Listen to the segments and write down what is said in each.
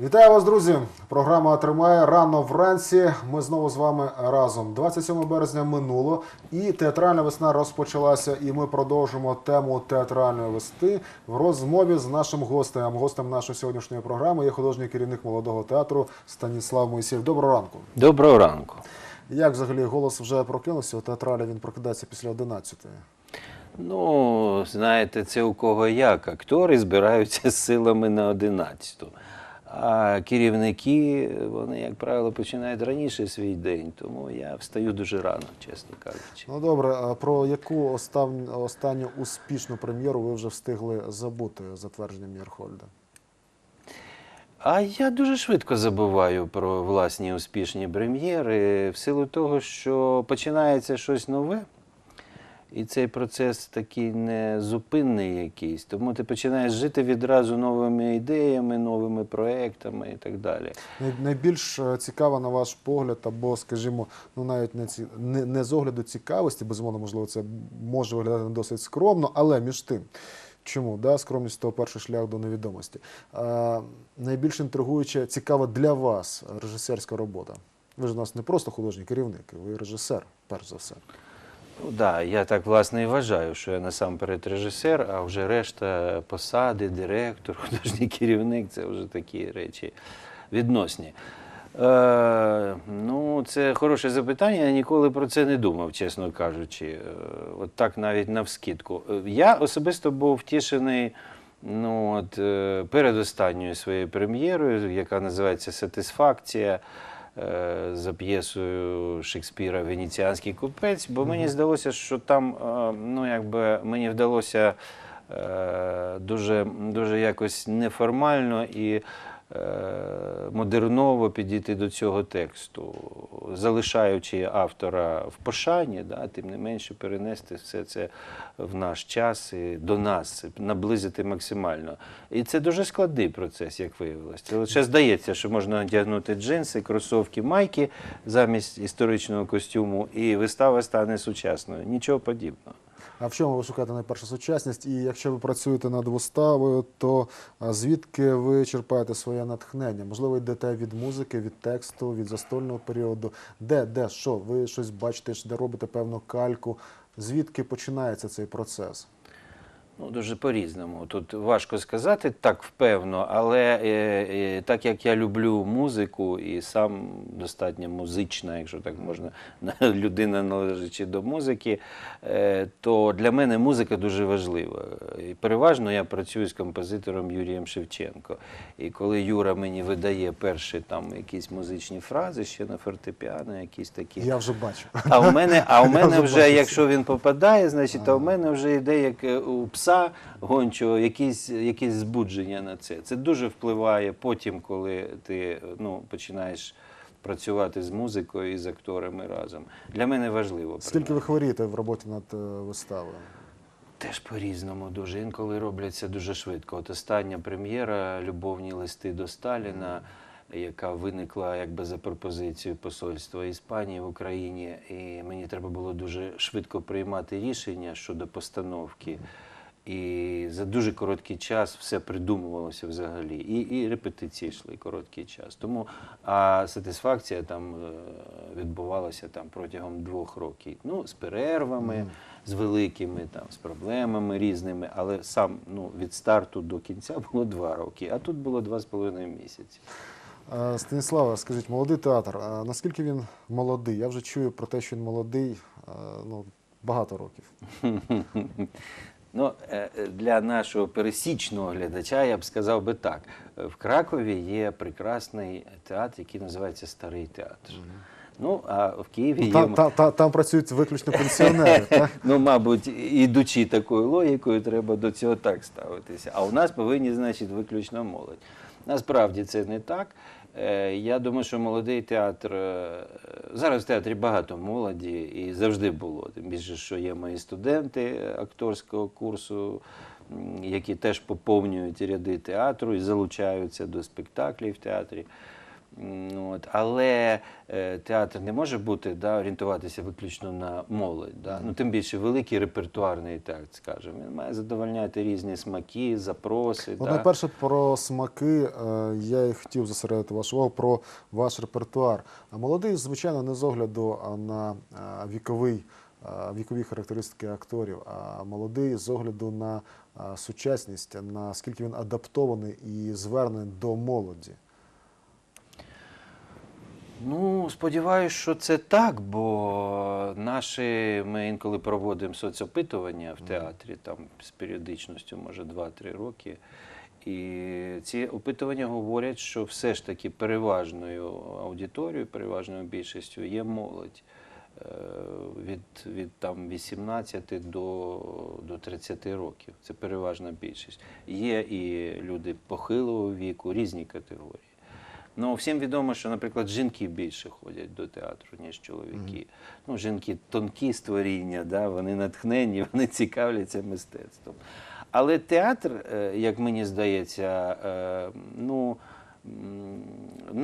Вітаю вас, друзі! Програма тримає рано вранці. Ми знову з вами разом. 27 березня минуло, і театральна весна розпочалася. І ми продовжимо тему театральної вести в розмові з нашим гостем. Гостем нашої сьогоднішньої програми є художній керівник молодого театру Станіслав Моїсєєв. Доброго ранку. Доброго ранку. Як взагалі голос вже прокинувся? У театралі він прокидається після 11-ї. Ну, знаєте, це у кого як. Актори збираються з силами на 11. А керівники, вони, як правило, починають раніше свій день, тому я встаю дуже рано, чесно кажучи. Ну добре, а про яку остав- останню успішну прем'єру ви вже встигли забути затвердження Мірхольда? А я дуже швидко забуваю про власні успішні прем'єри, в силу того, що починається щось нове, і цей процес такий незупинний якийсь. Тому ти починаєш жити відразу новими ідеями, новими проектами і так далі. Найбільш е, цікава на ваш погляд, або, скажімо, ну навіть не, ці, не, не з огляду цікавості, безумовно, можливо, це може виглядати досить скромно, але між тим. Чому? Да, скромність то перший шлях до невідомості. А, найбільш інтригуюча, цікава для вас режисерська робота. Ви ж у нас не просто художній керівник, ви режисер, перш за все. Да, я так власне і вважаю, що я насамперед режисер, а вже решта посади, директор, художній керівник це вже такі речі відносні. Е, ну, це хороше запитання. Я ніколи про це не думав, чесно кажучи. Е, от так навіть навскидку. Е, Я особисто був втішений ну, от, е, перед останньою своєю прем'єрою, яка називається Сатисфакція за п'єсою Шекспіра Венеціанський купець, бо мені здалося, що там е, ну, якби, мені вдалося е, дуже, дуже якось неформально і е, модерново підійти до цього тексту, залишаючи автора в пошані, да, тим не менше перенести все це в наш час і до нас, наблизити максимально. І це дуже складний процес, як виявилось. Це лише здається, що можна одягнути джинси, кросовки, майки замість історичного костюму, і вистава стане сучасною. Нічого подібного. А в чому ви шукаєте найпершу сучасність? І якщо ви працюєте над виставою, то звідки ви черпаєте своє натхнення? Можливо, йдете від музики, від тексту, від застольного періоду. Де, де, що? Ви щось бачите, де робите певну кальку? Звідки починається цей процес? Ну, дуже по-різному. Тут важко сказати так впевно, але е, е, так як я люблю музику і сам достатньо музична, якщо так можна, людина належачи до музики, е, то для мене музика дуже важлива. І переважно я працюю з композитором Юрієм Шевченко. І коли Юра мені видає перші там якісь музичні фрази, ще на фортепіано, якісь такі. Я вже бачу. А в мене, а в мене вже вже, якщо він попадає, значить, а в мене вже йде як е, у пса гончого, якісь, якісь збудження на це. Це дуже впливає потім, коли ти ну, починаєш працювати з музикою і з акторами разом. Для мене важливо. Скільки ви хворієте в роботі над е, виставою? Теж по-різному дуже. Інколи робляться дуже швидко. От остання прем'єра Любовні листи до Сталіна, яка виникла якби за пропозицією посольства Іспанії в Україні. І мені треба було дуже швидко приймати рішення щодо постановки. І за дуже короткий час все придумувалося взагалі. І, і репетиції йшли короткий час. Тому а сатисфакція там е, відбувалася там протягом двох років. Ну, з перервами, з великими, там, з проблемами різними, але сам ну, від старту до кінця було два роки, а тут було два з половиною місяці. Е, Станіслава, скажіть, молодий театр, а наскільки він молодий? Я вже чую про те, що він молодий е, ну, багато років. Ну, е, е, для нашого пересічного глядача я б сказав би так: Е, в Кракові є прекрасний театр, який називається Старий театр. Ну, а в Києві є. Там, та, та, там працюють виключно пенсіонери, так? Ну, мабуть, ідучи такою логікою, треба до цього так ставитися. А у нас повинні, значить, виключно молодь. Насправді це не так. Е, Я думаю, що молодий театр е, зараз в театрі багато молоді і завжди було. Тим більше, що є мої студенти акторського курсу, які теж поповнюють ряди театру і залучаються до спектаклів в театрі. От, але е, театр не може бути да, орієнтуватися виключно на молодь. Да? Ну, тим більше великий репертуарний так скажемо. Він має задовольняти різні смаки, запроси. Ну, да? найперше про смаки е, я і хотів зосередити вашу увагу про ваш репертуар. А Молодий, звичайно, не з огляду на е, віковий, е, вікові характеристики акторів, а молодий з огляду на е, сучасність, наскільки він адаптований і звернений до молоді. Ну, сподіваюся, що це так, бо наші ми інколи проводимо соцопитування в театрі там з періодичністю, може, 2-3 роки. І ці опитування говорять, що все ж таки переважною аудиторією, переважною більшістю є молодь е, від, від там 18 до, до 30 років. Це переважна більшість. Є і люди похилого віку, різні категорії. Ну, всім відомо, що, наприклад, жінки більше ходять до театру, ніж чоловіки. Ну, жінки тонкі створіння, да, вони натхненні, вони цікавляться мистецтвом. Але театр, е, як мені здається, е, ну,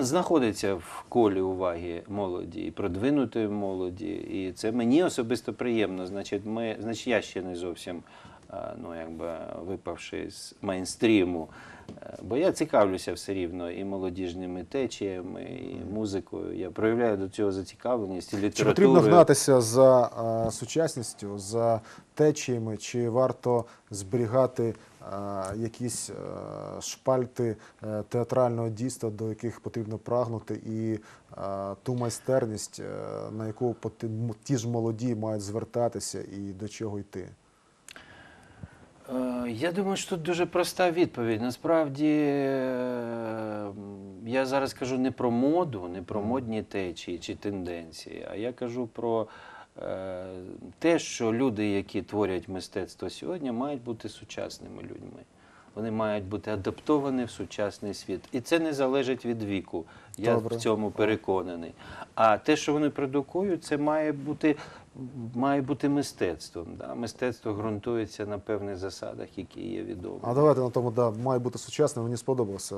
знаходиться в колі уваги молоді і продвинутої молоді. І це мені особисто приємно. Значить, ми, значить я ще не зовсім е, ну, якби, випавши з мейнстріму. Е, Бо я цікавлюся все рівно і молодіжними течіями, і музикою. Я проявляю до цього зацікавленість і Чи потрібно гнатися за е, сучасністю, за течіями, чи варто зберігати е, якісь е, шпальти е, театрального дійства, до яких потрібно прагнути, і е, ту майстерність, е, на яку ті ж молоді мають звертатися і до чого йти? Е, Я думаю, що тут дуже проста відповідь. Насправді е, я зараз кажу не про моду, не про модні течії чи тенденції, а я кажу про е, те, що люди, які творять мистецтво сьогодні, мають бути сучасними людьми. Вони мають бути адаптовані в сучасний світ. І це не залежить від віку. Я Добре. в цьому переконаний. А те, що вони продукують, це має бути, має бути мистецтвом. Да? Мистецтво ґрунтується на певних засадах, які є відомі. А давайте на тому, да, має бути сучасним. Мені сподобалася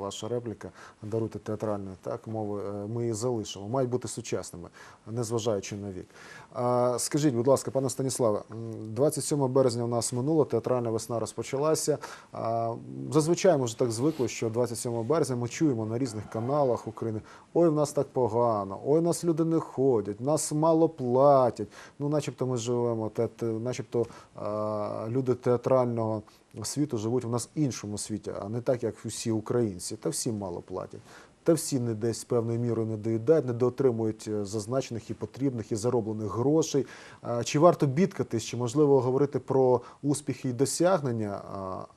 ваша репліка. Даруйте театральної так мови. е, Ми її залишимо. Мають бути сучасними, незважаючи на вік. А, скажіть, будь ласка, пане Станіславе, м, 27 березня у нас минуло, театральна весна розпочалася. А, зазвичай ми вже так звикли, що 27 березня ми чуємо на різних каналах України: ой, в нас так погано, ой, в нас люди не ходять, нас мало платять. Ну, начебто ми живемо, начебто люди театрального світу живуть в нас іншому світі, а не так, як усі українці. Та всім мало платять. Та всі не десь певною мірою не доїдають, не доотримують е, зазначених і потрібних і зароблених грошей. Чи варто бідкатись, чи можливо говорити про успіхи і досягнення,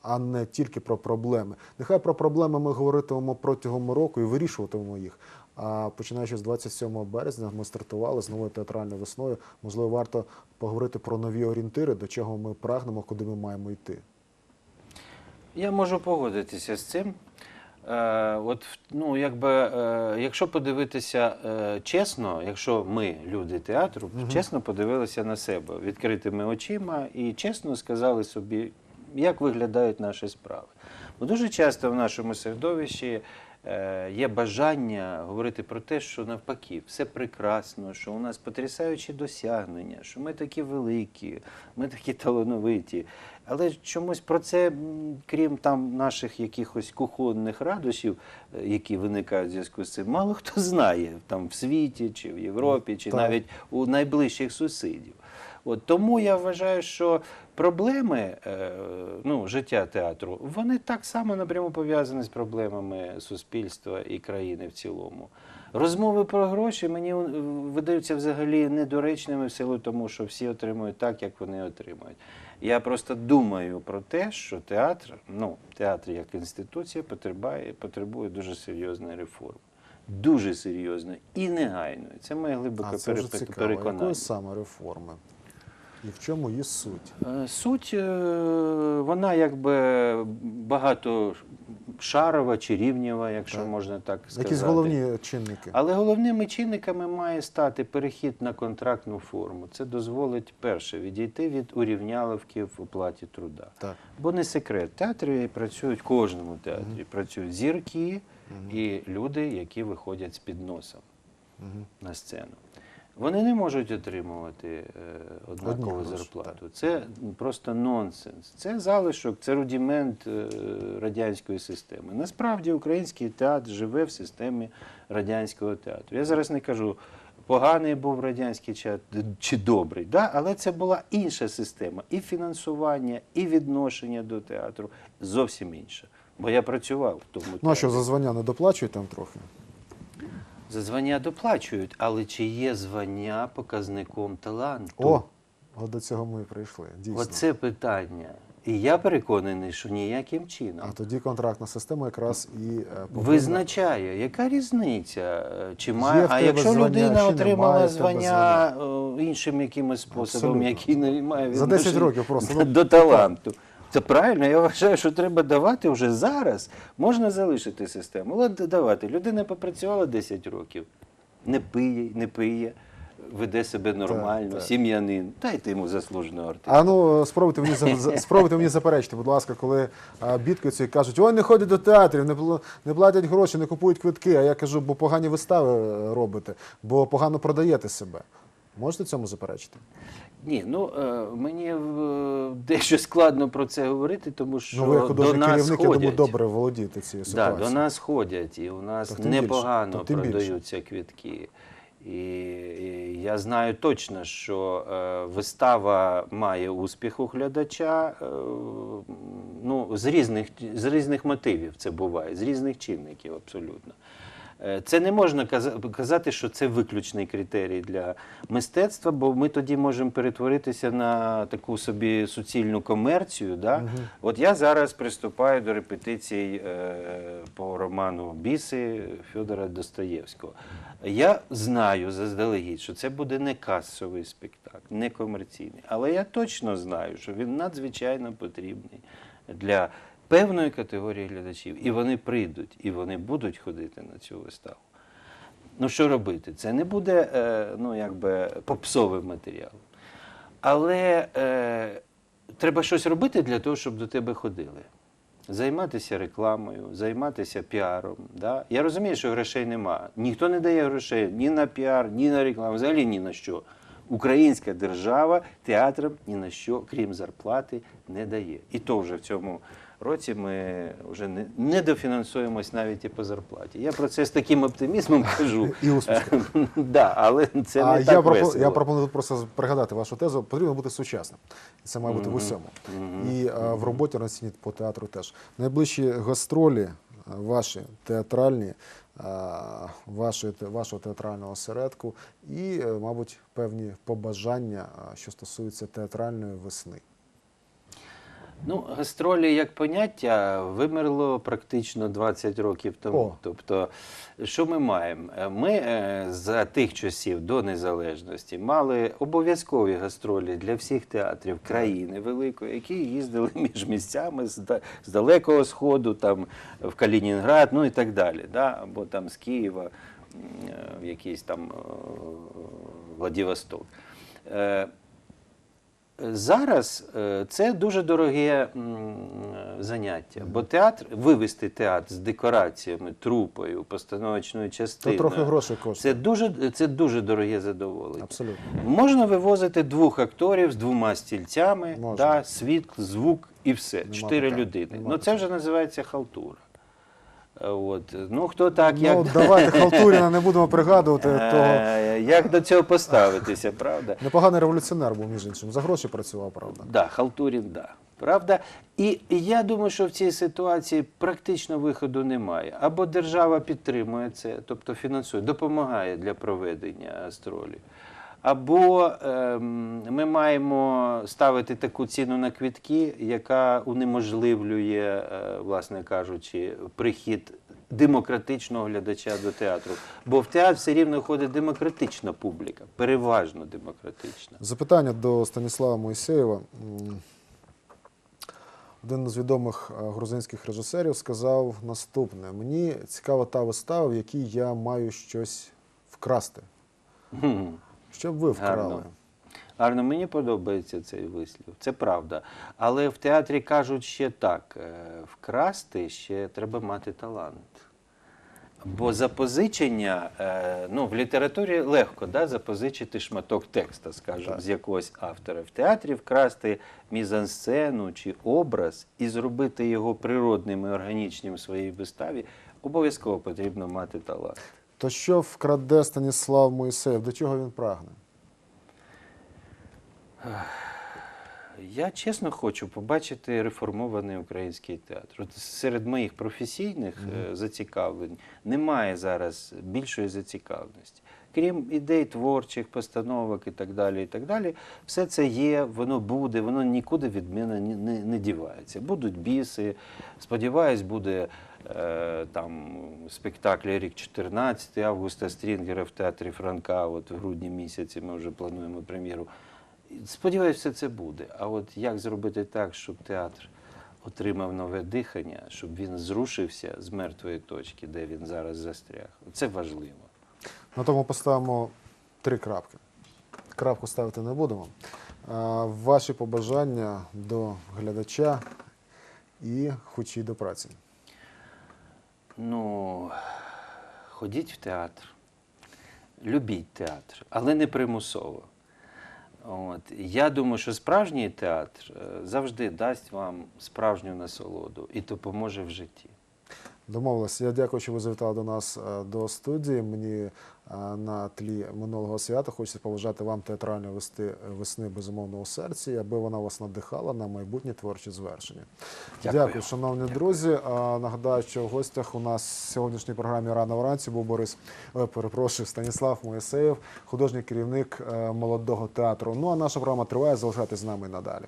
а не тільки про проблеми? Нехай про проблеми ми говоритимемо протягом року і вирішуватимемо їх. А починаючи з 27 березня, ми стартували з новою театральною весною. Можливо, варто поговорити про нові орієнтири, до чого ми прагнемо, куди ми маємо йти. Я можу погодитися з цим. Е, от, ну, якби, е, якщо подивитися е, чесно, якщо ми, люди театру, чесно подивилися на себе відкритими очима і чесно сказали собі, як виглядають наші справи. Бо дуже часто в нашому середовищі є бажання говорити про те, що навпаки, все прекрасно, що у нас потрясаючі досягнення, що ми такі великі, ми такі талановиті. Але чомусь про це, крім там наших якихось кухонних радощів, е, які виникають в зв'язку з цим, мало хто знає там в світі, чи в Європі, чи Так. навіть у найближчих сусідів. От тому я вважаю, що проблеми е, ну, життя театру вони так само напряму пов'язані з проблемами суспільства і країни в цілому. Розмови про гроші мені видаються взагалі недоречними в силу тому, що всі отримують так, як вони отримують. Я просто думаю про те, що театр, ну, театр як інституція потребує, потребує дуже серйозної реформи. Дуже серйозної і негайної. Це моє глибоке переконання. Якої саме реформи? І в чому її суть? Е, Суть, е, вона якби багатошарова чи рівнєва, якщо Так. можна так сказати. Якісь головні чинники? Але головними чинниками має стати перехід на контрактну форму. Це дозволить перше відійти від урівняловки в оплаті труда. Так. Бо не секрет, в театрі працюють в кожному театрі. Працюють зірки, і люди, які виходять з підносом на сцену. Вони не можуть отримувати е, однакову зарплату. Це просто нонсенс. Це залишок, це рудімент е, радянської системи. Насправді український театр живе в системі радянського театру. Я зараз не кажу, поганий був радянський театр чи добрий, да? але це була інша система. І фінансування, і відношення до театру зовсім інше. Бо я працював в тому Ну а що за звання не доплачують там трохи? За звання доплачують, але чи є звання показником таланту? О, от до цього ми і прийшли. Дійсно. Оце питання. І я переконаний, що ніяким чином. А тоді контрактна система якраз і е, повинна- Визначає, яка різниця? е, Чи має, а якщо звання, людина отримала звання е, іншим якимось способом, Абсолютно. який не має За 10 відношення років просто, ну, до таланту. Це правильно, я вважаю, що треба давати вже зараз. Можна залишити систему. Але давати. Людина попрацювала 10 років, не пиє, не пиє, веде себе нормально, так. сім'янин. Дайте йому заслуженого артиста. А ну спробуйте мені за- спробуйте мені заперечити, будь ласка, коли а, бідкаються і кажуть, ой, не ходять до театрів, не пл- не платять гроші, не купують квитки. А я кажу, бо погані вистави е, робите, бо погано продаєте себе. Можете цьому заперечити? Ні, ну е, мені е, дещо складно про це говорити, тому що ну, ви як до нас керівник, я думаю, добре володієте цією Да, до нас ходять, і у нас Так більше, непогано тим більше. продаються квітки. І, і я знаю точно, що е, вистава має успіх у глядача. Е, ну, з, різних, з різних мотивів це буває, з різних чинників абсолютно. Е, Це не можна казати, що це виключний критерій для мистецтва, бо ми тоді можемо перетворитися на таку собі суцільну комерцію. Да? От я зараз приступаю до репетицій е, по роману Біси Федора Достоєвського. Я знаю заздалегідь, що це буде не касовий спектакль, не комерційний. Але я точно знаю, що він надзвичайно потрібний для певної категорії глядачів. І вони прийдуть, і вони будуть ходити на цю виставу. Ну що робити? Це не буде е, ну, якби попсовим матеріалом. Але е, треба щось робити для того, щоб до тебе ходили. Займатися рекламою, займатися піаром. Да? Я розумію, що грошей нема. Ніхто не дає грошей ні на піар, ні на рекламу, взагалі ні на що. Українська держава театрам ні на що, крім зарплати, не дає. І то вже в цьому році ми вже не, не дофінансуємось навіть і по зарплаті. Я про це з таким оптимізмом кажу. І успіхом. да, але це а не я, так пропо- весело. я пропоную просто пригадати вашу тезу. Потрібно бути сучасним. Це має бути в усьому. І а, в роботі на сцені по театру теж. Найближчі гастролі а, ваші театральні, а, вашої, те- вашого театрального осередку і, е, мабуть, певні побажання, а, що стосуються театральної весни. Ну, гастролі як поняття вимерло практично 20 років тому. О. Тобто, що ми маємо? Е, Ми е, за тих часів до незалежності мали обов'язкові гастролі для всіх театрів країни великої, які їздили між місцями з, далекого сходу, там в Калінінград, ну і так далі. Да? Або там з Києва е, в якийсь там Владивосток. Зараз е, це дуже дороге заняття, бо театр вивести театр з декораціями, трупою, постановочною частиною. трохи грошей коштує. Це дуже, це дуже дороге задоволення. Абсолютно. Можна вивозити двох акторів з двома стільцями, Можна. да, світ, звук і все. Нема Чотири людини. нема ну це вже називається халтура. От. Ну хто так, Ну, як давайте Халтуріна не будемо пригадувати того. Е, як до цього поставитися, правда? Непоганий революціонер був, між іншим. За гроші працював, правда. Да, Халтурін, да. Правда? І я думаю, що в цій ситуації практично виходу немає. Або держава підтримує це, тобто фінансує, допомагає для проведення гастролів. Або ем, ми маємо ставити таку ціну на квітки, яка унеможливлює, е, власне кажучи, прихід демократичного глядача до театру. Бо в театр все рівно ходить демократична публіка, переважно демократична. Запитання до Станіслава Моїсеєва. Один з відомих е, грузинських режисерів сказав наступне: мені цікава та вистава, в якій я маю щось вкрасти. Що б ви вкрали? Гарно. Гарно, мені подобається цей вислів. Це правда. Але в театрі кажуть ще так: е, вкрасти ще треба мати талант. Бо запозичення, е, ну, в літературі легко да, запозичити шматок текста, скажімо, Так. з якогось автора. В театрі вкрасти мізансцену чи образ і зробити його природним і органічним в своїй виставі, обов'язково потрібно мати талант. То що вкраде Станіслав Моїсеєв? До чого він прагне? Я чесно хочу побачити реформований український театр. От серед моїх професійних е, зацікавлень немає зараз більшої зацікавленості. Крім ідей творчих, постановок і так далі. і так далі, Все це є, воно буде, воно нікуди від мене не, не, не дівається. Будуть біси. Сподіваюсь, буде е, там спектакль рік 14 Августа Стрінгера в театрі Франка. От в грудні місяці ми вже плануємо прем'єру. Сподіваюся, це буде. А от як зробити так, щоб театр отримав нове дихання, щоб він зрушився з мертвої точки, де він зараз застряг? Це важливо. На тому поставимо три крапки. Крапку ставити не будемо. Ваші побажання до глядача і хоч і до праці. Ну, ходіть в театр, любіть театр, але не примусово. От. Я думаю, що справжній театр е, завжди дасть вам справжню насолоду і допоможе в житті. Домовилися. Я дякую, що ви завітали до нас е, до студії. Мені на тлі минулого свята хочеться побажати вам театральної вести, весни безумовно у серці, аби вона вас надихала на майбутні творчі звершення. Дякую. Дякую, шановні друзі. Нагадаю, що в гостях у нас в сьогоднішній програмі рано вранці був Борис, е, перепрошую, Станіслав Моїсеєв, художній керівник е, молодого театру. Ну а наша програма триває. Залишайтесь з нами і надалі.